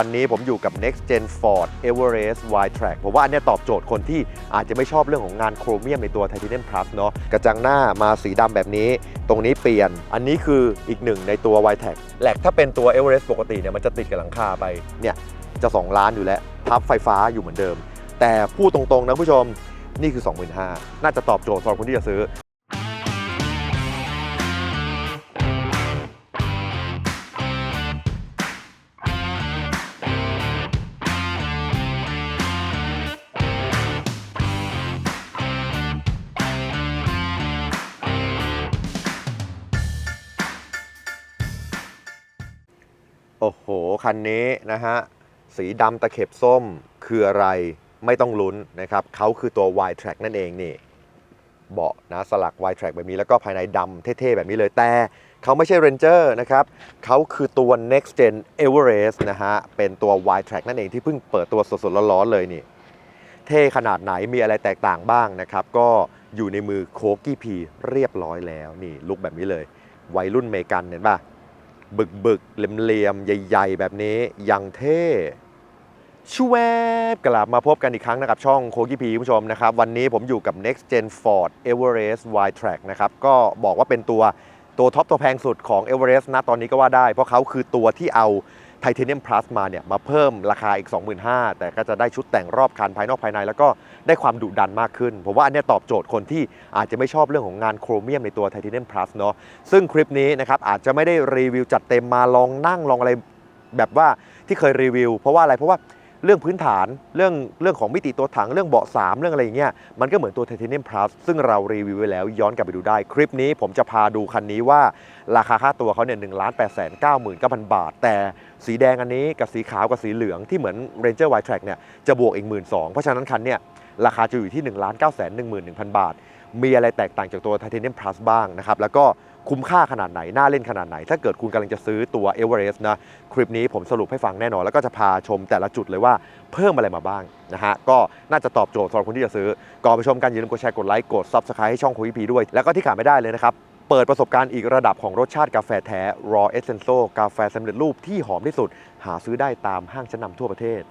วันนี้ผมอยู่กับ Next Gen Ford Everest Wide Track ผมว่าอันนี้ตอบโจทย์คนที่อาจจะไม่ชอบเรื่องของงานโครเมียมในตัว Titanium Plus เนาะกระจังหน้ามาสีดำแบบนี้ ตรงนี้เปลี่ยน อันนี้คืออีกหนึ่งในตัว Wide Track แหลกถ้าเป็นตัว Everest ปกติเนี่ยมันจะติดกับหลังคาไป เนี่ยจะ 2 ล้านอยู่แล้ว พับไฟฟ้าอยู่เหมือนเดิม แต่พูดตรงๆนะผู้ชมนี่คือ 25,000น่าจะตอบโจทย์สำหรับคนที่จะซื้อ โอ้โห คันนี้นะฮะ สีดำตะเข็บส้มคืออะไรไม่ต้องลุ้นนะครับเขาคือตัว Y Track นั่นเองนี่ เบาะนะสลัก Y Track แบบนี้แล้วก็ภายในดำเท่ๆ แบบนี้เลยแต่เขาไม่ใช่ Ranger นะครับเขาคือตัว Next Gen Everest นะฮะ เป็นตัว Y Track นั่นเองที่เพิ่งเปิดตัวสดๆร้อนๆเลยนี่ เท่ขนาดไหนมีอะไรแตกต่างบ้างนะครับ ก็อยู่ในมือโคกี้พีเรียบร้อยแล้วนี่ลุกแบบนี้เลย วัยรุ่นเมกันเห็นป่ะ บึกบึกๆเหลี่ยมๆ ใหญ่ๆ แบบนี้ยังเท่ชูแวบกลับมาพบกันอีกครั้งนะครับ ช่องโคกี้พีผู้ชมนะครับ วันนี้ผมอยู่กับ Next Gen Ford Everest Wide Track นะครับ ก็บอกว่าเป็นตัวตัวท็อปตัวแพงสุดของ Everest นะตอนนี้ก็ว่าได้ เพราะเขาคือตัวที่เอา Titanium Plus มาเนี่ย มาเพิ่มราคาอีก 25,000แต่ก็จะได้ชุดแต่งรอบคันภายนอกภายในแล้วก็ ได้ความดุดันมากขึ้น ผมว่าอันนี้ตอบโจทย์คนที่อาจจะไม่ชอบเรื่องของงานโครเมียมในตัว Titanium Plus เนาะซึ่งคลิปนี้นะครับอาจจะไม่ได้รีวิวจัดเต็มมาลองนั่งลองอะไรแบบว่าที่เคยรีวิว เพราะว่าอะไรเพราะว่าเรื่องพื้นฐานเรื่องเรื่องของมิติตัวถังเรื่องเบาะ3เรื่องอะไรอย่างเงี้ยมันก็เหมือนตัว Titanium Plus ซึ่งเรารีวิวไว้แล้วย้อนกลับไปดูได้ คลิปนี้ผมจะพาดูคันนี้ว่า ราคาค่าตัวเขาเนี่ยหนึ่งล้านแปดแสนเก้าหมื่นเก้าพันบาท แต่ สีแดงอันนี้กับสีขาวกับสีเหลืองที่เหมือน Ranger Wide Track เนี่ยจะบวกอีกหมื่นสองเพราะฉะนั้นคันเนี่ยราคาจะอยู่ที่1นึ่งล้านเก้าแสนหนึ่งหมื่นหนึ่งพันบาท มีอะไรแตกต่างจากตัว Titanium Plus บ้างนะครับ แล้วก็คุ้มค่าขนาดไหน น่าเล่นขนาดไหน ถ้าเกิดคุณกำลังจะซื้อตัว Everest นะคลิปนี้ผมสรุปให้ฟังแน่นอน แล้วก็จะพาชมแต่ละจุดเลยว่าเพิ่มอะไรมาบ้างนะฮะก็น่าจะตอบโจทย์สำหรับคนที่จะซื้อก่อนไปชมกันอย่าลืมกดแชร์กดไลค์กด Subscribe ให้ช่องคุยพีด้วย แล้วก็ที่ขาดไม่ได้เลยนะครับ เปิดประสบการณ์อีกระดับของรสชาติกาแฟแท้ Raw Essential กาแฟสำเร็จรูปที่หอมที่สุด หาซื้อได้ตามห้างชั้นนำทั่วประเทศ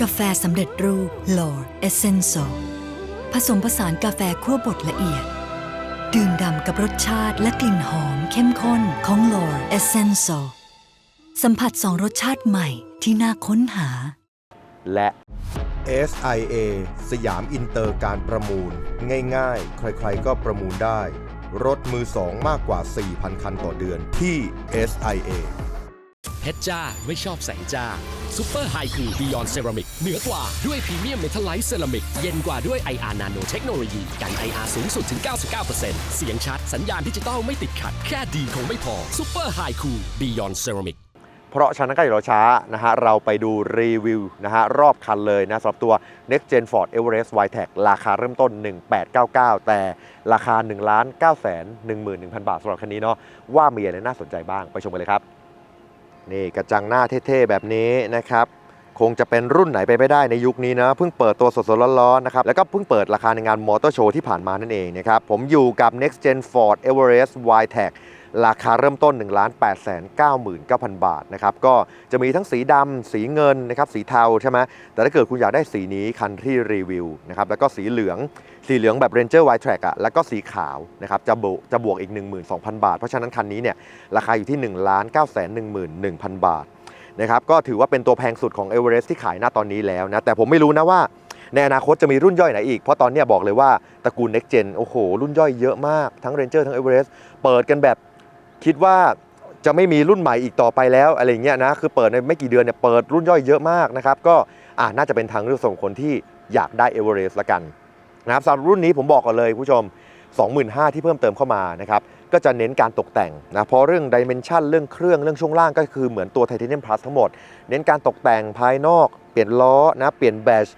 กาแฟสำเร็จรูป Lord Essential ผสมผสานกาแฟคั่วบดละเอียด ดื่มด่ำกับรสชาติและกลิ่นหอมเข้มข้นของ Lord Essential สัมผัสสองรสชาติใหม่ที่น่าค้นหา และ SIA สยามอินเตอร์การประมูล ง่ายๆ ใครๆก็ประมูลได้ รถมือสองมากกว่า 4,000 คันต่อเดือนที่ SIA เพชรจ้าไม่ชอบแสงจ้าซูเปอร์ไฮคูบิยอนเซรามิกเหนือกว่าด้วยพรีเมียมเมทัลไลท์เซรามิก เย็นกว่าด้วย IR Nano เทคโนโลยีกัน IR สูงสุดถึง 99%เสียงชัด สัญญาณดิจิตอลไม่ติดขัด แค่ดีคงไม่พอซูเปอร์ไฮคูบิยอนเซรามิก เพราะฉะนั้นก็อย่ารอช้านะฮะเราไปดูรีวิวนะฮะรอบคันเลยนะสำหรับตัว Next Gen Ford Everest Wide Track ราคาเริ่มต้น 1899 แต่ราคา 1 9 1 1 1 0 0 0 บาทสำหรับคันนี้เนาะว่ามีอะไรน่าสนใจบ้างไปชมกันเลยครับ นี่กระจังหน้าเท่ๆแบบนี้นะครับคงจะเป็นรุ่นไหนไปไม่ได้ในยุคนี้นะเพิ่งเปิดตัวสดๆร้อนๆนะครับแล้วก็เพิ่งเปิดราคาในงานมอเตอร์โชว์ที่ผ่านมานั่นเองนะครับผมอยู่กับ Next Gen Ford Everest Wide Track ราคาเริ่มต้น 1 8 9 9 9 0 0 บาทนะครับก็จะมีทั้งสีดำสีเงินนะครับสีเทาใช่ไหมแต่ถ้าเกิดคุณอยากได้สีนี้คันที่รีวิวนะครับแล้วก็สีเหลืองสีเหลืองแบบ Ranger Wide Track อะแล้วก็สีขาวนะครับจะบวกจะบวกอีก 12,000 บาท เพราะฉะนั้นคันนี้เนี่ยราคาอยู่ที่ 1 9 1 1 1 0 0 บาทนะครับก็ถือว่าเป็นตัวแพงสุดของ Everest ที่ขายหน้าตอนนี้แล้วนะแต่ผมไม่รู้นะว่าในอนาคตจะมีรุ่นย่อยไหนอีก เพราะตอนนี้บอกเลยว่าตระกูล Next Gen โอ้โห รุ่นย่อยเยอะมาก ทั้ง Ranger ทั้ง Everest เปิดกันแบบ คิดว่าจะไม่มีรุ่นใหม่อีกต่อไปแล้วอะไรเงี้ยนะคือเปิดในไม่กี่เดือนเนี่ยเปิดรุ่นย่อยเยอะมากนะครับก็อ่าน่าจะเป็นทางเลือกสำหรับคนที่อยากได้ Everest ละกันนะครับสำหรับรุ่นนี้ผมบอกก่อนเลยผู้ชม 25,000ที่เพิ่มเติมเข้ามานะครับก็จะเน้นการตกแต่งนะเพราะเรื่องดิเมนชันเรื่องเครื่องเรื่องช่วงล่างก็คือเหมือนตัว Titanium Plus ทั้งหมด เน้นการตกแต่งภายนอก เปลี่ยนล้อนะเปลี่ยนแบช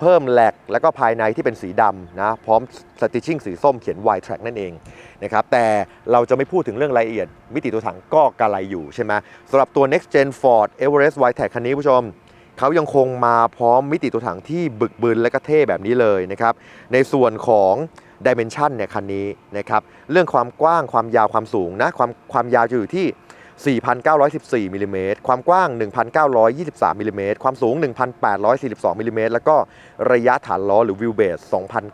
เพิ่มแหลกแล้วก็ภายในที่เป็นสีดำนะพร้อมสติชิ่งสีส้มเขียน Y track นั่นเองนะครับแต่เราจะไม่พูดถึงเรื่องรายละเอียด มิติตัวถังก็กระไรอยู่ใช่ไหมสำหรับตัว Next Gen Ford Everest Y track คันนี้ผู้ชมเขายังคงมาพร้อมมิติตัวถังที่บึกบึนและก็เท่แบบนี้เลยนะครับในส่วนของดิเมนชันเนี่ยคันนี้นะครับเรื่องความกว้างความยาวความสูงนะความความยาวจะอยู่ที่ 4,914มิลลิเมตรความกว้าง 1,923มิลลิเมตรความสูง 1,842มิลลิเมตรแล้วก็ระยะฐานล้อหรือวิวเบส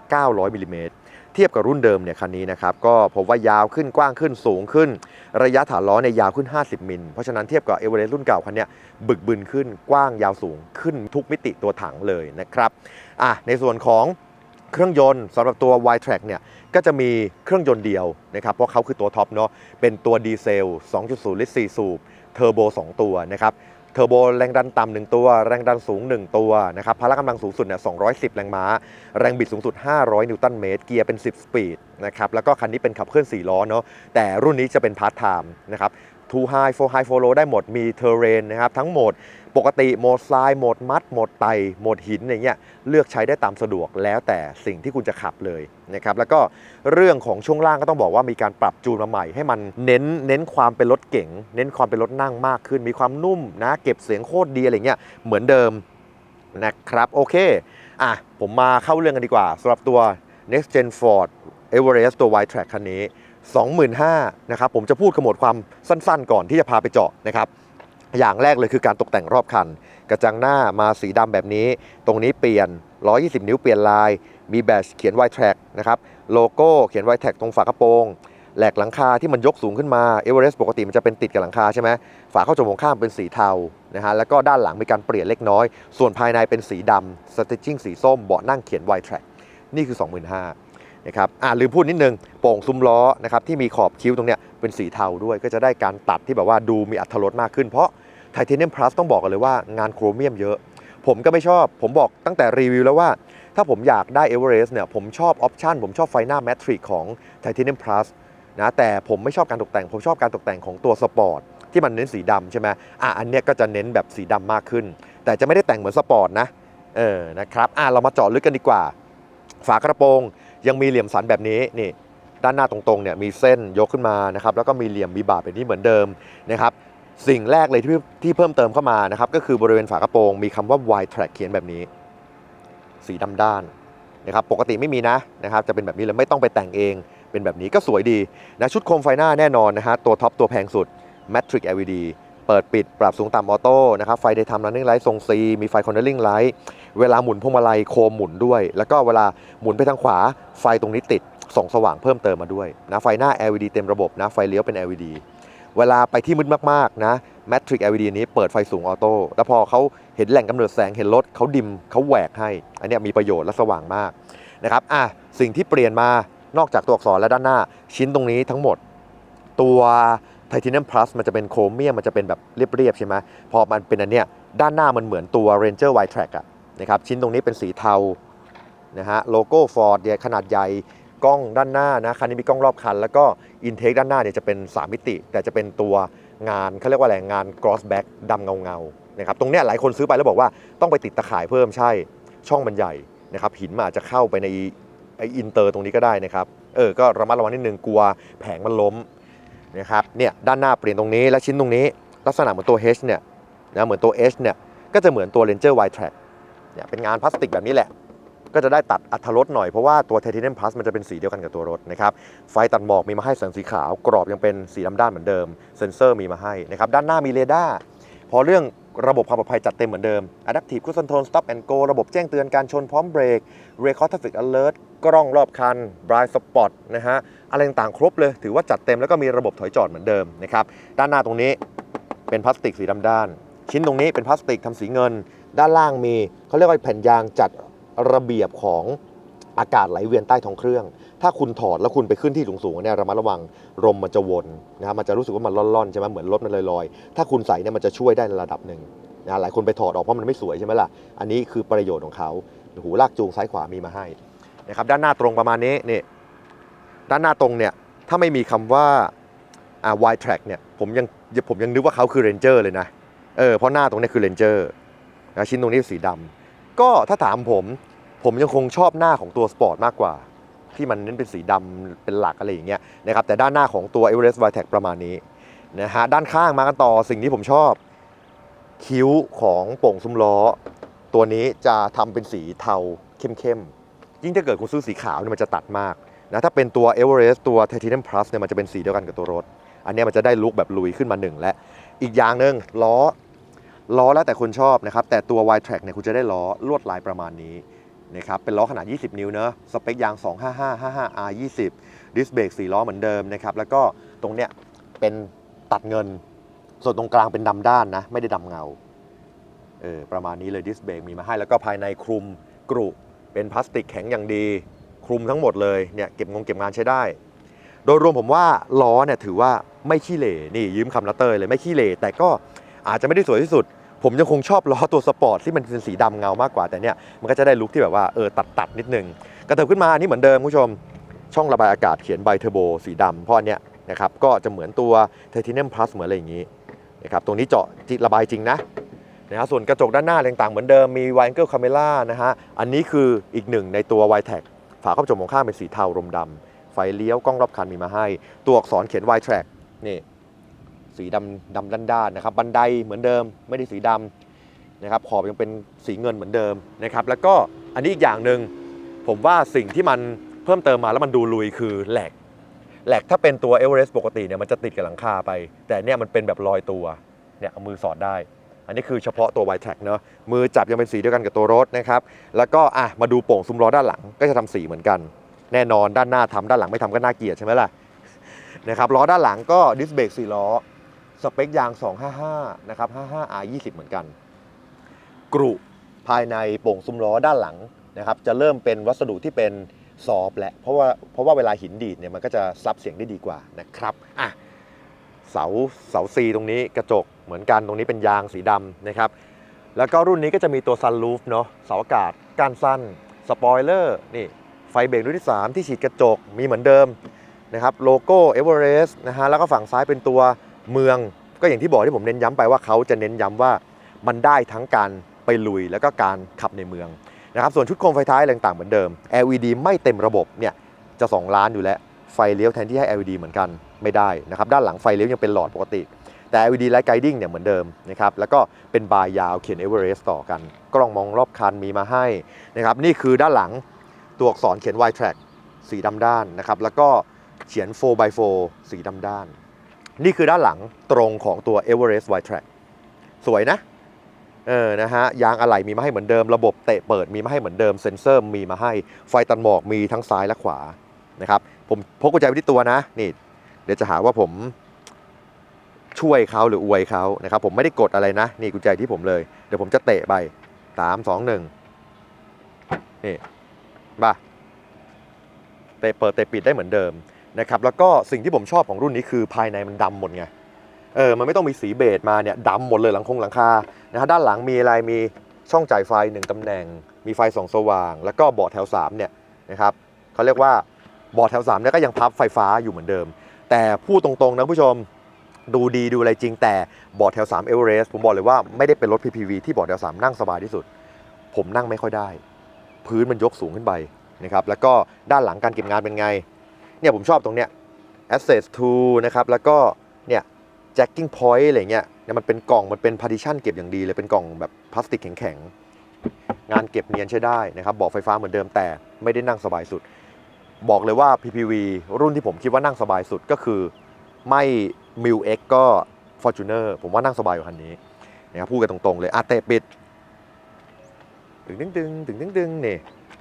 2,900มิลลิเมตรเทียบกับรุ่นเดิมเนี่ยคันนี้นะครับก็พบว่ายาวขึ้นกว้างขึ้นสูงขึ้น ระยะฐานล้อเนี่ยยาวขึ้น 50 มิล เพราะฉะนั้นเทียบกับเอเวอเรสต์รุ่นเก่าคันนี้บึกบึนขึ้นกว้างยาวสูงขึ้นทุกมิติตัวถังเลยนะครับอะในส่วนของเครื่องยนต์สำหรับตัว Y-Track เนี่ย ก็จะมีเครื่องยนต์เดียวนะครับเพราะเขาคือตัวท็อปเนาะเป็นตัวดีเซล 2.0 ลิตร 4 สูบเทอร์โบ 2 ตัวนะครับเทอร์โบแรงดันต่ำหนึ่งตัว แรงดันสูง 1 ตัวนะครับพละกำลังสูงสุดเนี่ย210 แรงม้า แรงบิดสูงสุด 500 นิวตันเมตร เกียร์เป็น 10 สปีดนะครับแล้วก็คันนี้เป็นขับเคลื่อน 4 ล้อเนาะแต่รุ่นนี้จะเป็นพาร์ทไทม์นะครับ 2 high 4 high 4 low ได้หมด มีเทเรนนะครับ ทั้งโหมดปกติโหมดทราย โหมดมัด โหมดไต โหมดหินอย่างเงี้ย เลือกใช้ได้ตามสะดวกแล้วแต่สิ่งที่คุณจะขับเลยนะครับ แล้วก็เรื่องของช่วงล่างก็ต้องบอกว่ามีการปรับจูนมาใหม่ ให้มันเน้นเน้นความเป็นรถเก๋ง เน้นความเป็นรถนั่งมากขึ้น มีความนุ่มนะ เก็บเสียงโคตรดีอะไรเงี้ย เหมือนเดิมนะครับ โอเค อะ ผมมาเข้าเรื่องกันดีกว่าสำหรับตัว Next Gen Ford Everest ตัว Y-Track คันนี้ 25,000นะครับผมจะพูดขมวดความสั้นๆ ก่อนที่จะพาไปเจาะนะครับ อย่างแรกเลยคือการตกแต่งรอบคัน กระจังหน้ามาสีดำแบบนี้ ตรงนี้เปลี่ยน 120 นิ้วเปลี่ยนลาย มีแบชเขียน Y-Track นะครับโลโก้เขียน Y-Track ตรงฝากระโปรงแหลกหลังคาที่มันยกสูงขึ้นมาเอเวอเรสต์ปกติมันจะเป็นติดกับหลังคาใช่ไหมฝาเข้าจมูกข้างเป็นสีเทานะฮะแล้วก็ด้านหลังมีการเปลี่ยนเล็กน้อย ส่วนภายในเป็นสีดำสติ t จิ้งสีส้มเบาะนั่งเขียน Y-Track นี่คือ 25,000 นะครับอ่าลืมพูดนิดนึงโป่งซุ้มล้อนะครับที่มีขอบคิ้วตรงเนี้ยเป็นสีเทาด้วย ก็จะได้การตัดที่แบบว่าดูมีอัตรสมากขึ้นเพราะไทเทเนียมพลัสต้องบอกกันเลยว่างานโครเมียมเยอะ ผมก็ไม่ชอบ ผมบอกตั้งแต่รีวิวแล้วว่า ถ้าผมอยากได้เอเวอเรสต์เนี่ยผมชอบออปชันผมชอบไฟหน้าแมทริกของไทเทเนียมพลัสนะแต่ผมไม่ชอบการตกแต่ง ผมชอบการตกแต่งของตัวสปอร์ตที่มันเน้นสีดำใช่ไหมอะอันเนี้ยก็จะเน้นแบบสีดำมากขึ้น แต่จะไม่ได้แต่งเหมือนสปอร์ตนะเออนะครับอะเรามาเจาะลึกกันดีกว่า ฝากระโปรง ยังมีเหลี่ยมสันแบบนี้นี่ด้านหน้าตรงๆเนี่ยมีเส้นยกขึ้นมานะครับแล้วก็มีเหลี่ยมมีบาร์แบบนี้เหมือนเดิมนะครับสิ่งแรกเลยที่ที่เพิ่มเติมเข้ามานะครับก็คือบริเวณฝากระโปรงมีคำว่า Y track เขียนแบบนี้ สีดำด้านนะครับปกติไม่มีนะนะครับจะเป็นแบบนี้เลยไม่ต้องไปแต่งเอง เป็นแบบนี้ก็สวยดีนะชุดโคมไฟหน้าแน่นอนนะฮะตัวท็อปตัวแพงสุด Matrix LED เปิดปิดปรับสูงต่ำออโต้นะครับไฟ Daytime Running Light ทรง C มีไฟ Cornering Light เวลาหมุนพวงมาลัยโคมหมุนด้วย แล้วก็เวลาหมุนไปทางขวาไฟตรงนี้ติดส่องสว่างเพิ่มเติมมาด้วยนะไฟหน้า LED เต็มระบบนะไฟเลี้ยวเป็น LED เวลาไปที่มืดมากๆนะ Matrix LED นี้เปิดไฟสูงออโต้แล้วพอเขาเห็นแหล่งกำเนิดแสงเห็นรถเขาดิมเขาแหวกให้ อันนี้มีประโยชน์และสว่างมากนะครับอะสิ่งที่เปลี่ยนมานอกจากตัวอักษรและด้านหน้าชิ้นตรงนี้ทั้งหมด ตัว ไทเทเนียมพลัสมันจะเป็นโครเมียมมันจะเป็นแบบเรียบๆใช่ไหมพอมันเป็นอันเนี้ยด้านหน้ามันเหมือนตัว Ranger Y Track อะนะครับชิ้นตรงนี้เป็นสีเทานะฮะโลโก้ Ford เนี่ยขนาดใหญ่กล้องด้านหน้านะคันนี้มีกล้องรอบคัน แล้วก็อินเทคด้านหน้าเนี่ยจะเป็น 3 มิติ แต่จะเป็นตัวงานเขาเรียกว่าอะไรงาน cross back ดำเงาเงาๆนะครับตรงเนี้ยหลายคนซื้อไปแล้วบอกว่าต้องไปติดตะข่ายเพิ่มใช่ช่องมันใหญ่นะครับหินมันอาจจะเข้าไปในไออินเตอร์ตรงนี้ก็ได้นะครับเออก็ระมัดระวังนิดนึงกลัวแผงมันล้ม นะครับเนี่ยด้านหน้าเปลี่ยนตรงนี้และชิ้นตรงนี้ ลักษณะเหมือนตัว H เนี่ยนะเหมือนตัว H เนี่ยก็จะเหมือนตัว Ranger Y Track เนี่ยเป็นงานพลาสติกแบบนี้แหละ ก็จะได้ตัดอัตรสหน่อยเพราะว่าตัว Titanium Plus มันจะเป็นสีเดียวกันกับตัวรถนะครับไฟตัดหมอกมีมาให้แสงสีขาว กรอบยังเป็นสีดำด้านเหมือนเดิม เซ็นเซอร์มีมาให้นะครับด้านหน้ามีเรดาร์พอเรื่องระบบความปลอดภัยจัดเต็มเหมือนเดิม Adaptive Cruise Control Stop and Go ระบบแจ้งเตือนการชนพร้อมเบรก Record Traffic Alert กล้องรอบคัน Blind Spot นะฮะ อะไรต่างๆ ครบเลย ถือว่าจัดเต็มแล้วก็มีระบบถอยจอดเหมือนเดิมนะครับ ด้านหน้าตรงนี้เป็นพลาสติกสีดำด้าน ชิ้นตรงนี้เป็นพลาสติกทำสีเงิน ด้านล่างมีเขาเรียกว่าแผ่นยางจัดระเบียบของอากาศไหลเวียนใต้ท้องเครื่อง ถ้าคุณถอดแล้วคุณไปขึ้นที่สูงๆเนี่ยระมัดระวังลมมันจะวนนะครับมันจะรู้สึกว่ามันล่อนๆใช่ไหมเหมือนรถมันลอยๆ ถ้าคุณใส่เนี่ยมันจะช่วยได้ในระดับหนึ่งนะหลายคนไปถอดออกเพราะมันไม่สวยใช่ไหมล่ะ อันนี้คือประโยชน์ของเขาหูลากจูงซ้ายขวามีมาให้นะครับด้านหน้าตรงประมาณนี้นี่ ด้านหน้าตรงเนี่ยถ้าไม่มีคำว่าอ่า Y track เนี่ยผมยังผมยังนึกว่าเขาคือ Ranger เลยนะเออเพราะหน้าตรงนี้คือ Ranger นะชิ้นตรงนี้สีดำก็ถ้าถามผมผมยังคงชอบหน้าของตัวสปอร์ตมากกว่า ที่มันเน้นเป็นสีดำเป็นหลักอะไรอย่างเงี้ยนะครับแต่ด้านหน้าของตัว Everest Y track ประมาณนี้นะฮะด้านข้างมากันต่อสิ่งที่ผมชอบคิ้วของโป่งซุ้มล้อ ตัวนี้จะทำเป็นสีเทาเข้มๆยิ่งถ้าเกิดคุณซื้อสีขาวเนี่ยมันจะตัดมาก นะถ้าเป็นตัว Everest ตัว Titanium Plus เนี่ยมันจะเป็นสีเดียวกันกับตัวรถ อันนี้มันจะได้ลุกแบบลุยขึ้นมาหนึ่งและอีกอย่างหนึ่งล้อล้อแล้วแต่คนชอบนะครับ แต่ตัว Y Track เนี่ยคุณจะได้ล้อลวดลายประมาณนี้นะครับเป็นล้อขนาด 20 นิ้วเนอะสเปคยาง 255 55 R 20ดิสเบรก4ล้อเหมือนเดิมนะครับแล้วก็ตรงเนี้ยเป็นตัดเงิน ส่วนตรงกลางเป็นดำด้านนะ ไม่ได้ดำเงาเออประมาณนี้เลยดิสเบรกมีมาให้แล้วก็ภายในคลุมกรุเป็นพลาสติกแข็งอย่างดี คลุมทั้งหมดเลยเนี่ยเก็บงงเก็บงานใช้ได้ โดยรวมผมว่าล้อเนี่ยถือว่าไม่ขี้เหร่นี่ยืมคำละเตยเลยไม่ขี้เหร่แต่ก็อาจจะไม่ได้สวยที่สุด ผมยังคงชอบล้อตัวสปอร์ตที่มันเป็นสีดำเงามากกว่าแต่เนี่ยมันก็จะได้ลุคที่แบบว่าเออตัดตัดนิดนึงกระเถิบขึ้นมาอันนี้เหมือนเดิมคุณผู้ชมช่องระบายอากาศเขียนไบเทอร์โบสีดำเพราะอันเนี้ยนะครับก็จะเหมือนตัวไทเทเนียมพลัสเหมือนอะไรอย่างนี้นะครับตรงนี้เจาะระบายจริงนะนะฮะส่วนกระจกด้านหน้าต่างๆเหมือนเดิมมี w i เกิลคาเมล่านะฮะอันนี้คืออีกหนึ่งในตัว y t a g ฝาครอบกระจกมองข้างเป็นสีเทารมดำไฟเลี้ยวกล้องรอบคันมีมาให้ ตัวอักษรเขียน y track นี่สีดำดำด้านๆนะครับ บันไดเหมือนเดิมไม่ได้สีดำนะครับ ขอบยังเป็นสีเงินเหมือนเดิมนะครับ แล้วก็อันนี้อีกอย่างหนึ่งผมว่าสิ่งที่มันเพิ่มเติมมาแล้วมันดูลุยคือแหลกแหลกถ้าเป็นตัวเอเวอเรสต์ปกติเนี่ยมันจะติดกับหลังคาไป แต่เนี่ยมันเป็นแบบลอยตัวเนี่ยเอามือสอดได้ อันนี้คือเฉพาะตัว y t r a c k เนอะมือจับยังเป็นสีเดียวกันกับตัวรถนะครับ แล้วก็อะมาดูโป่งซุ้มล้อด้านหลังก็จะทำสีเหมือนกัน แน่นอนด้านหน้าทำด้านหลังไม่ทำก็น่าเกลียดใช่ไหมล่ะนะครับล้อด้านหลังก็ดิสเบรก4ล้อสเปคยาง 255 นะครับ 55 R 20 เหมือนกัน กรุภายในโป่งซุ้มล้อด้านหลังนะครับ จะเริ่มเป็นวัสดุที่เป็นซอฟแหละ เพราะว่าเพราะว่าเวลาหินดีดเนี่ยมันก็จะซับเสียงได้ดีกว่านะครับ อะ เสาเสาซีตรงนี้กระจกเหมือนกันตรงนี้เป็นยางสีดำนะครับ แล้วก็รุ่นนี้ก็จะมีตัวซันรูฟเนาะเสาอากาศก้านสั้นสปอยเลอร์นี่ไฟเบรกรุ่นที่ 3 ที่ฉีดกระจกมีเหมือนเดิมนะครับโลโก้เอเวอเรสต์นะฮะแล้วก็ฝั่งซ้ายเป็นตัวเมือง ก็อย่างที่บอกที่ผมเน้นย้ำไปว่าเขาจะเน้นย้ำว่ามันได้ทั้งการไปลุยแล้วก็การขับในเมืองนะครับส่วนชุดโคมไฟท้ายอะไรต่างๆเหมือนเดิม LED ไม่เต็มระบบเนี่ยจะ 2 ล้านอยู่แล้ว ไฟเลี้ยวแทนที่ให้ LED เหมือนกันไม่ได้นะครับด้านหลังไฟเลี้ยวยังเป็นหลอดปกติ แต่ LED Light Guiding เนี่ยเหมือนเดิมนะครับแล้วก็เป็นบาร์ยาวเขียน Everest ต่อกัน กล้องมองรอบคันมีมาให้นะครับนี่คือด้านหลังตัวอักษรเขียน Y Track สีดำด้านนะครับแล้วก็เขียน 4x4 สีดำด้าน นี่คือด้านหลังตรงของตัว Everest Y Track สวยนะเออนะฮะยางอะไหล่มีมาให้เหมือนเดิม ระบบเตะเปิดมีมาให้เหมือนเดิมเซ็นเซอร์มีมาให้ ไฟตัดหมอกมีทั้งซ้ายและขวานะครับผมพกกุญแจไว้ที่ตัวนะนี่เดี๋ยวจะหาว่าผม ช่วยเขาหรืออวยเขานะครับผมไม่ได้กดอะไรนะ นี่กุญแจที่ผมเลย เดี๋ยวผมจะเตะไปสามสองหนึ่งนี่บ้าเตะเปิดเตะปิดได้เหมือนเดิมนะครับแล้วก็สิ่งที่ผมชอบของรุ่นนี้คือภายในมันดำหมดไงเออมันไม่ต้องมีสีเบจมาเนี่ยดำหมดเลยหลังคงหลังคานะฮะด้านหลังมีอะไรมีช่องจ่ายไฟหนึ่งตำแหน่ง มีไฟส่องสว่าง แล้วก็เบาะแถว3เนี่ยนะครับเขาเรียกว่าเบาะแถว3เนี่ยก็ยังพับไฟฟ้าอยู่เหมือนเดิม แต่พูดตรงๆนะผู้ชม ดูดีดูอะไรจริงแต่เบาะแถว3 Everest ผมบอกเลยว่าไม่ได้เป็นรถ PPV ที่เบาะแถว3นั่งสบายที่สุด ผมนั่งไม่ค่อยได้ พื้นมันยกสูงขึ้นไปนะครับแล้วก็ด้านหลังการเก็บงานเป็นไงเนี่ยผมชอบตรงเนี้ย Access to นะครับแล้วก็เนี่ย Jacking Point อะไรเงี้ยเนี่ยมันเป็นกล่องมันเป็น partition เก็บอย่างดีเลยเป็นกล่องแบบพลาสติกแข็งๆงานเก็บเนียนใช้ได้นะครับบาะไฟฟ้าเหมือนเดิมแต่ไม่ได้นั่งสบายสุด บอกเลยว่า PPV รุ่นที่ผมคิดว่านั่งสบายสุดก็คือไม่ m i l X ก็ Fortuner ผมว่านั่งสบายกว่คันนี้นะครับพูดกันตรงๆเลยอะเตะปิดตึงตึงตึงตึงตึงตึงนี่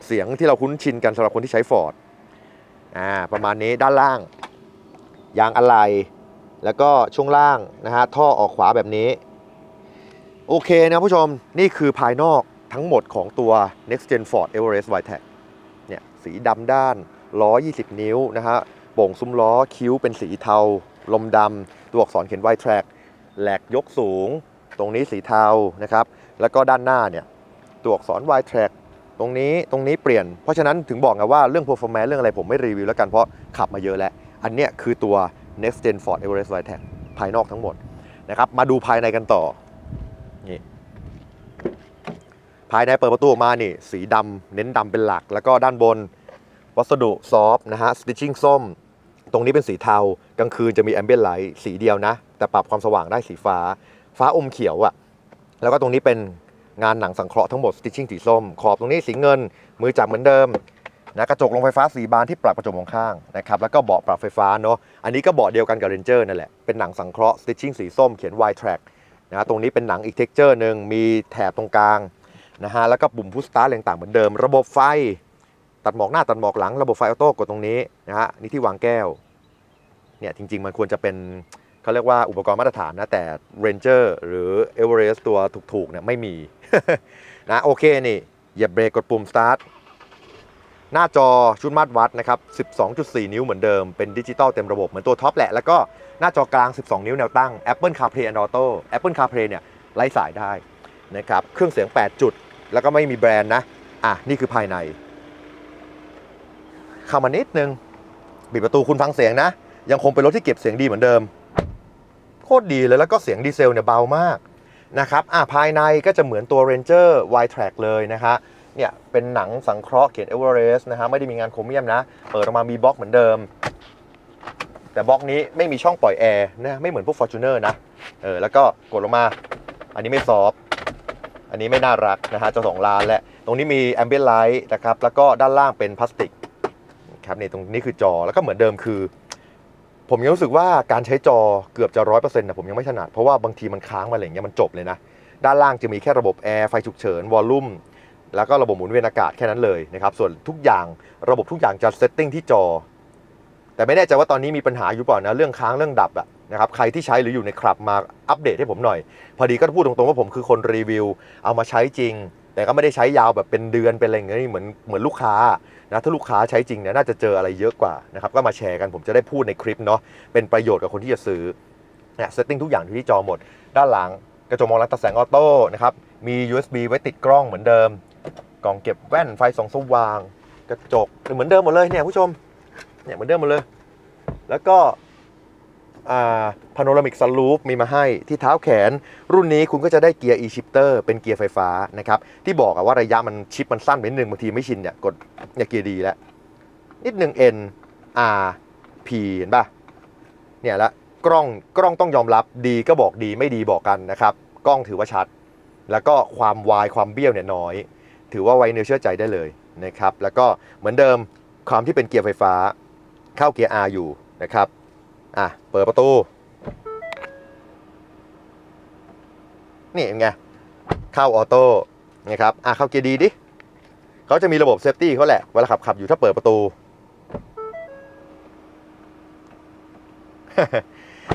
เสียงที่เราคุ้นชินกันสำหรับคนที่ใช้ Ford อ่าประมาณนี้ด้านล่าง ยางอะไหล่แล้วก็ช่วงล่างนะฮะท่อออกขวาแบบนี้ โอเคนะผู้ชมนี่คือภายนอกทั้งหมดของตัว Next Gen Ford Everest VTEC เนี่ยสีดำด้านล้อ 20 นิ้วนะฮะโป่งซุ้มล้อคิ้วเป็นสีเทา ลมดำตัวอักษรเขียน White Track แหลกยกสูง ตรงนี้สีเทานะครับ แล้วก็ด้านหน้าเนี่ยตัวอักษร White Track ตรงนี้ตรงนี้เปลี่ยน เพราะฉะนั้นถึงบอกไงว่าเรื่อง performance เรื่องอะไรผมไม่รีวิวแล้วกันเพราะขับมาเยอะแล้ว อันเนี้ยคือตัว Next Gen Ford Everest VTEC ภายนอกทั้งหมดนะครับ มาดูภายในกันต่อ นี่ ภายในเปิดประตูออกมานี่ สีดำเน้นดำเป็นหลัก แล้วก็ด้านบน วัสดุซอฟนะฮะ stitching ส้ม ตรงนี้เป็นสีเทากลางคืนจะมีแอมเบียนไลท์สีเดียวนะ แต่ปรับความสว่างได้สีฟ้า ฟ้าอมเขียวอะ่ะแล้วก็ตรงนี้เป็นงานหนังสังเคราะห์ทั้งหมด stitching สีส้ม ขอบตรงนี้สีเงิน มือจับเหมือนเดิมนะกระจกลงไฟฟ้าสีบานที่ปรับกระจกมองข้างนะครับแล้วก็เบาะปรับไฟฟ้าเนาะอันนี้ก็เบาะเดียวกันกับ Ranger นั่นแหละเป็นหนังสังเคราะห์ stitching สีส้มเขียน Y track นะตรงนี้เป็นหนังอีก texture หนึ่งมีแถบตรงกลางนะฮะแล้วก็ปุ่มพุชสตาร์ทต่างๆเหมือนเดิม ระบบไฟ ตัดหมอกหน้าตัดหมอกหลังระบบไฟออโต้กดตรงนี้นะฮะนี่ที่วางแก้วเนี่ยจริง ๆ มันควรจะเป็นเขาเรียกว่าอุปกรณ์มาตรฐานนะ แต่ Ranger หรือ Everest ตัวถูกๆเนี่ยไม่มีนะโอเคนี่เหยียบเบรกกดปุ่ม start หน้าจอชุดมาตรวัดนะครับ 12.4 นิ้วเหมือนเดิม เป็นดิจิตอลเต็มระบบเหมือนตัวท็อปแหละ แล้วก็หน้าจอกลาง 12 นิ้วแนวตั้ง Apple CarPlay and Auto Apple CarPlay เนี่ยไร้สายได้นะครับ เครื่องเสียง 8 จุด แล้วก็ไม่มีแบรนด์นะ อะ นี่คือภายใน เข้ามานิดนึงปิดประตูคุณฟังเสียงนะ ยังคงเป็นรถที่เก็บเสียงดีเหมือนเดิม โคตรดีเลยแล้วก็เสียงดีเซลเนี่ยเบามากนะครับอะภายในก็จะเหมือนตัว Ranger Y Track เลยนะฮะเนี่ยเป็นหนังสังเคราะห์เขียนเอเวอเรสต์นะฮะไม่ได้มีงานโครเมียมนะ เปิดออกมามีบล็อกเหมือนเดิม แต่บล็อกนี้ไม่มีช่องปล่อยแอร์นะไม่เหมือนพวก Fortuner นะเออแล้วก็กดลงมา อันนี้ไม่ซอฟอันนี้ไม่น่ารักนะฮะเจะสองล้านแหละตรงนี้มีแอมเบียนไลท์นะครับแล้วก็ด้านล่างเป็นพลาสติก ครับในตรงนี้คือจอแล้วก็เหมือนเดิมคือ ผมยังรู้สึกว่าการใช้จอเกือบจะร้อยเปอร์เซ็นต์นะผมยังไม่ถนัดเพราะว่าบางทีมันค้างมาอะไรอย่างเงี้ยมันจบเลยนะ ด้านล่างจะมีแค่ระบบแอร์ไฟฉุกเฉินวอลลุ่มแล้วก็ระบบหมุนเวียนอากาศแค่นั้นเลยนะครับส่วนทุกอย่างระบบทุกอย่างจะเซตติ้งที่จอ แต่ไม่แน่ใจว่าตอนนี้มีปัญหาอยู่เปล่านะเรื่องค้างเรื่องดับอะนะครับใครที่ใช้หรืออยู่ในคลับมาอัปเดตให้ผมหน่อย พอดีก็พูดตรงๆว่าผมคือคนรีวิว เอามาใช้จริง แต่ก็ไม่ได้ใช้ยาวแบบเป็นเดือนเป็นอะไรอย่างเงี้ยเหมือนเหมือนลูกค้านะถ้าลูกค้าใช้จริงเนี่ยน่าจะเจออะไรเยอะกว่านะครับก็มาแชร์กันผมจะได้พูดในคลิปเนาะเป็นประโยชน์กับคนที่จะซื้อเนี่ยเซตติ้งทุกอย่างที่จอหมด ด้านหลังกระจกมองหลังตัดแสงออโต้นะครับมี USB ไว้ติดกล้องเหมือนเดิม กล่องเก็บแว่นไฟส่องสว่าง กระจกเหมือนเดิมหมดเลยเนี่ยผู้ชมเนี่ยเหมือนเดิมหมดเลย แล้วก็ พาโนรามิกซันลูปมีมาให้ที่เท้าแขน รุ่นนี้คุณก็จะได้เกียร์ e-shifter เป็นเกียร์ไฟฟ้านะครับ ที่บอกว่าระยะมันชิปมันสั้นไปนิดนึงบางทีไม่ชินเนี่ยกดเนี่ยเกียร์ดีแล้ว นิดนึง N R P เห็นป่ะ เนี่ยละกล้องกล้องต้องยอมรับดีก็บอกดีไม่ดีบอกกันนะครับ กล้องถือว่าชัด แล้วก็ความวายความเบี้ยวเนี่ยน้อย ถือว่าไวเนื้อเชื่อใจได้เลยนะครับแล้วก็เหมือนเดิมความที่เป็นเกียร์ไฟฟ้าเข้าเกียร์ R อยู่นะครับ อะ เปิดประตู นี่เป็นไง เข้าออโต้นะครับ อะ เข้าเกียร์ดีดิเขาจะมีระบบเซฟตี้เขาแหละ เวลาขับขับอยู่ถ้าเปิดประตู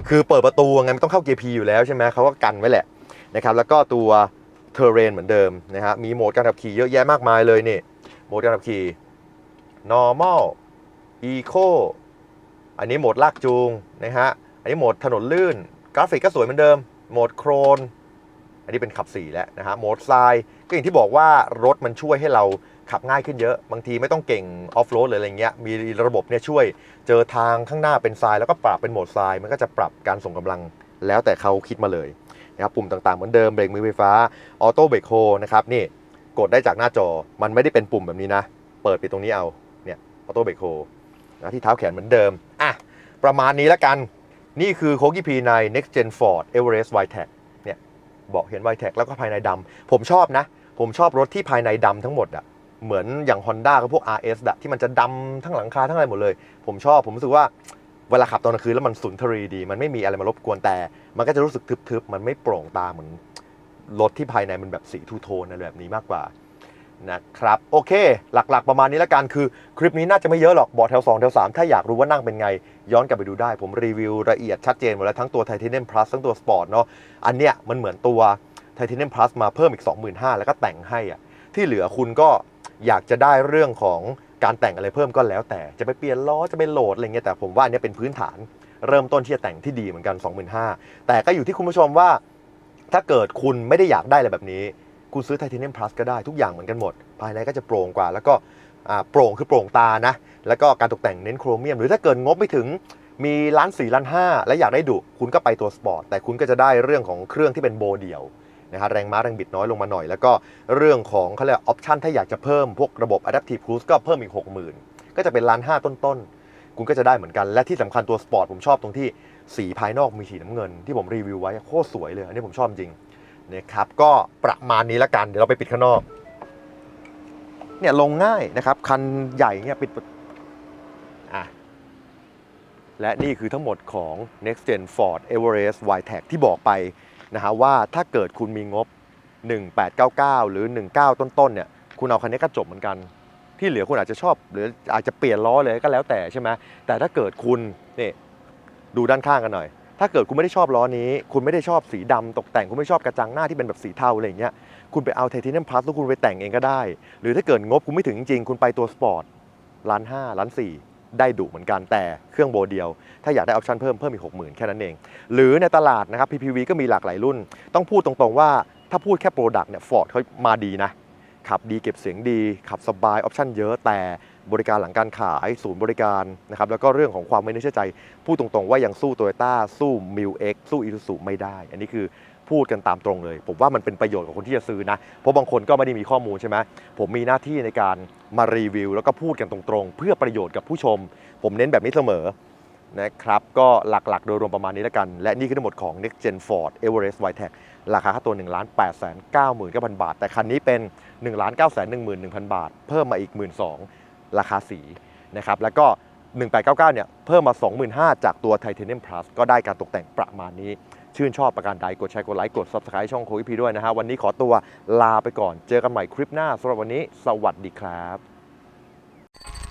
คือเปิดประตูไงมันต้องเข้าเกียร์ P อยู่แล้วใช่ไหมเขาก็กันไว้แหละนะครับ แล้วก็ตัวเทอร์เรนเหมือนเดิมนะฮะ มีโหมดการขับขี่เยอะแยะมากมายเลยนี่ โหมดการขับขี่ normal eco อันนี้โหมดลากจูงนะฮะ อันนี้โหมดถนนลื่น กราฟิกก็สวยเหมือนเดิม โหมดโครน อันนี้เป็นขับ4แล้วนะฮะ โหมดทรายก็อย่างที่บอกว่ารถมันช่วยให้เราขับง่ายขึ้นเยอะ บางทีไม่ต้องเก่งออฟโรดหรืออะไรเงี้ย มีระบบเนี่ยช่วย เจอทางข้างหน้าเป็นทรายแล้วก็ปรับเป็นโหมดทราย มันก็จะปรับการส่งกำลังแล้วแต่เขาคิดมาเลยนะครับ ปุ่มต่างๆเหมือนเดิม เบรกมือไฟฟ้า ออโต้เบรกโฮนะครับ นี่กดได้จากหน้าจอ มันไม่ได้เป็นปุ่มแบบนี้นะ เปิดปิดตรงนี้เอา เนี่ย ออโต้เบรกโฮ นะที่เท้าแขนเหมือนเดิมอะประมาณนี้แล้วกัน นี่คือโคกิพีใน Next Gen Ford Everest y t e c เนี่ยบอกเห็น y t e c แล้วก็ภายในดำผมชอบนะ ผมชอบรถที่ภายในดำทั้งหมดอะเหมือนอย่าง Honda กับพวก RS อะที่มันจะดำทั้งหลังคาทั้งอะไรหมดเลย ผมชอบผมรู้สึกว่าเวลาขับตอนกลางคืนแล้วมันสุนทรีดี มันไม่มีอะไรมารบกวนแต่ มันก็จะรู้สึกทึบๆ มันไม่โปร่งตาเหมือนรถที่ภายในมันแบบสีทูโทนอะไรแบบนี้มากกว่า นะครับโอเค หลักๆประมาณนี้แล้วกันคือคลิปนี้น่าจะไม่เยอะหรอกบอกแถว2แถว3 ถ้าอยากรู้ว่านั่งเป็นไง ย้อนกลับไปดูได้ ผมรีวิวละเอียดชัดเจนหมดแล้วทั้งตัว Titanium Plus ทั้งตัว Sport เนาะอันเนี้ยมันเหมือนตัว Titanium Plus มาเพิ่มอีก 25,000 แล้วก็แต่งให้อะที่เหลือคุณก็อยากจะได้เรื่องของการแต่งอะไรเพิ่มก็แล้ว แต่จะไปเปลี่ยนล้อจะไปโหลดอะไรเงี้ยแต่ผมว่าอันเนี้ยเป็นพื้นฐานเริ่มต้นที่จะแต่งที่ดีเหมือนกัน 25,000แต่ก็อยู่ที่คุณผู้ชมว่า ถ้าเกิดคุณไม่ได้อยากได้อะไรแบบนี้ คุณซื้อ Titanium Plus ก็ได้ทุกอย่างเหมือนกันหมด ภายในก็จะโปร่งกว่า แล้วก็โปร่งคือโปร่งตานะ แล้วก็การตกแต่งเน้นโครเมียม หรือถ้าเกิดงบไม่ถึงมีล้านสี่ล้านห้าและอยากได้ดุคุณก็ไปตัวสปอร์ตแต่คุณก็จะได้เรื่องของเครื่องที่เป็นโบเดี่ยวนะฮะแรงม้าแรงบิดน้อยลงมาหน่อย แล้วก็เรื่องของเขาเรียกออปชันถ้าอยากจะเพิ่มพวกระบบ Adaptive Cruise ก็เพิ่มอีก 60,000 ก็จะเป็นล้านห้าต้นๆ คุณก็จะได้เหมือนกัน และที่สำคัญตัวสปอร์ตผมชอบตรงที่สีภายนอกมีสีน้ำเงิน ที่ผมรีวิวไว้โคตรสวยเลย อันนี้ผมชอบจริง นะครับก็ประมาณนี้ละกัน เดี๋ยวเราไปปิดข้างนอกเนี่ยลงง่ายนะครับคันใหญ่เนี่ยปิดอะและนี่คือทั้งหมดของ next gen Ford Everest w i t e c ที่บอกไปนะฮะว่าถ้าเกิดคุณมีงบ 1899 หรือ 19 ต้นๆเนี่ยคุณเอาคันนี้ก็จบเหมือนกัน ที่เหลือคุณอาจจะชอบ หรืออาจจะเปลี่ยนล้อเลยก็แล้วแต่ใช่ไหมแต่ถ้าเกิดคุณนี่ดูด้านข้างกันหน่อย ถ้าเกิดคุณไม่ได้ชอบล้อนี้ คุณไม่ได้ชอบสีดำตกแต่ง คุณไม่ชอบกระจังหน้าที่เป็นแบบสีเทาอะไรเงี้ย คุณไปเอาไทเทเนียมพลัสแล้วคุณไปแต่งเองก็ได้ หรือถ้าเกิดงบคุณไม่ถึงจริงๆคุณไปตัวสปอร์ตล้านห้าล้านสี่ได้ดุเหมือนกันแต่เครื่องโบเดียว ถ้าอยากได้ออปชั่นเพิ่มเพิ่มอีกหกหมื่นแค่นั้นเอง หรือในตลาดนะครับ PPV ก็มีหลากหลายรุ่น ต้องพูดตรงๆว่าถ้าพูดแค่โปรดักต์เนี่ยฟอร์ดเขามาดีนะ ขับดีเก็บเสียงดี ขับสบายออปชั่นเยอะแต่ บริการหลังการขาย ศูนย์บริการนะครับแล้วก็เรื่องของความไม่น่าเชื่อใจ พูดตรงๆ ว่ายังสู้โตโยต้าสู้มิวเอ็กสู้อีซูซูไม่ได้ อันนี้คือพูดกันตามตรงเลย ผมว่ามันเป็นประโยชน์กับคนที่จะซื้อนะ เพราะบางคนก็ไม่ได้มีข้อมูลใช่ไหมผมมีหน้าที่ในการมารีวิว แล้วก็พูดกันตรงๆ เพื่อประโยชน์กับผู้ชม ผมเน้นแบบนี้เสมอนะครับ ก็หลักๆ โดยรวมประมาณนี้แล้วกัน และนี่คือทั้งหมดของ Next Gen Ford Everest w i t e c ราคาค่าตัว 1 8 9 9 0 0 0 บาท แต่คันนี้เป็น 1 9 1 1 0 0 0 บาท เพิ่มมาอีก 1 2 0 0 0 ราคาสีนะครับแล้วก็ 1899 เนี่ยเพิ่มมา 25,000 จากตัว Titanium Plus ก็ได้การตกแต่งประมาณนี้ ชื่นชอบประการใดกดแชร์กดไลค์กด Subscribe ช่องโควิพีด้วยนะฮะวันนี้ขอตัวลาไปก่อนเจอกันใหม่คลิปหน้าสำหรับวันนี้ สวัสดีครับ